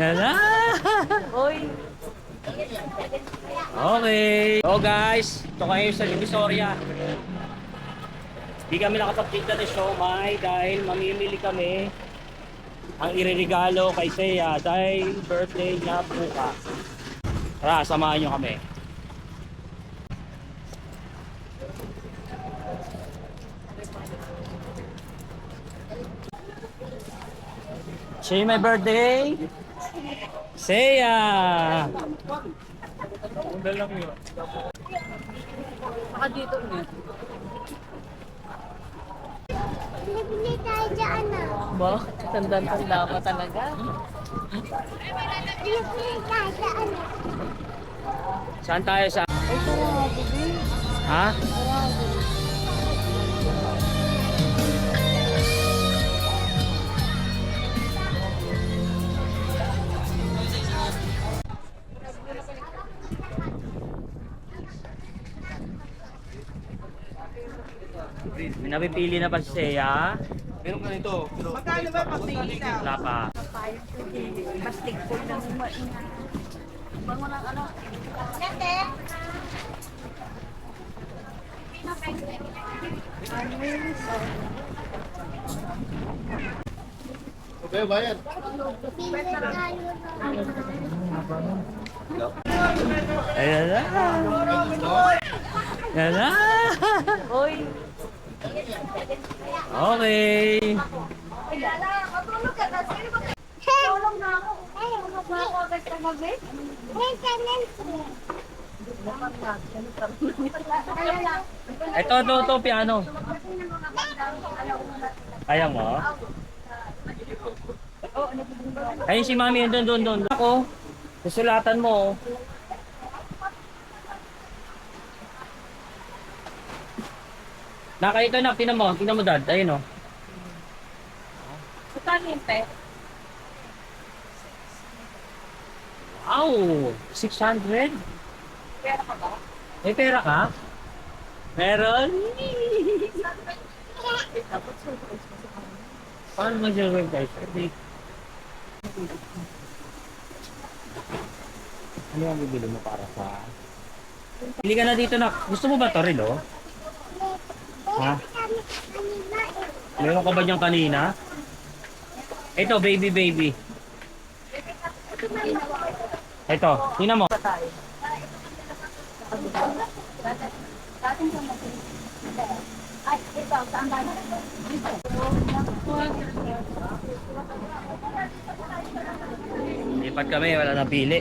Yan na. Uy. Okay. So guys, ito kayo sa Divisoria. Di kami nakapagkita ng siomay dahil mamimili kami ang ireregalo kay Seiya dahil birthday niya bukas. Tara, samahan nyo kami. Say my birthday. Seiya! Baka dito niya. Bili tayo dyan na. Ba? Tanda-tanda pa talaga. Bili tayo dyan na. Saan tayo sa... Ay, sarado, babe. Ha? Sarado. May napipili na ba si Seiya? Meron ka nito. Pero Magkano ba pag isa? Wala pa. Plastic po ng Bango ng ano? Dati. Okay, bayad. Bili tayo na. Ayan na. Ayan na. Uy. Okay. Tulong na ako. Tulong na ako agad sa gabi. Hey, kanan. Ito, ito, ito, piano. Kaya mo? Ayun si mami, doon, doon, doon. Ako, susulatan mo. Naka ito na, tinan mo, tinan mo dad, ayun oh. Saan yung? Wow! 600? Pera ka ba? May pera ka? Meron? Paano mo siya guys? Ano ang bibili mo para sa... Pili ka na dito na. Gusto mo ba to rin oh? Ha? Meron ka ba dyan kanina? Ito, baby baby. Ito, tingnan mo. Lipat kami, wala na pili.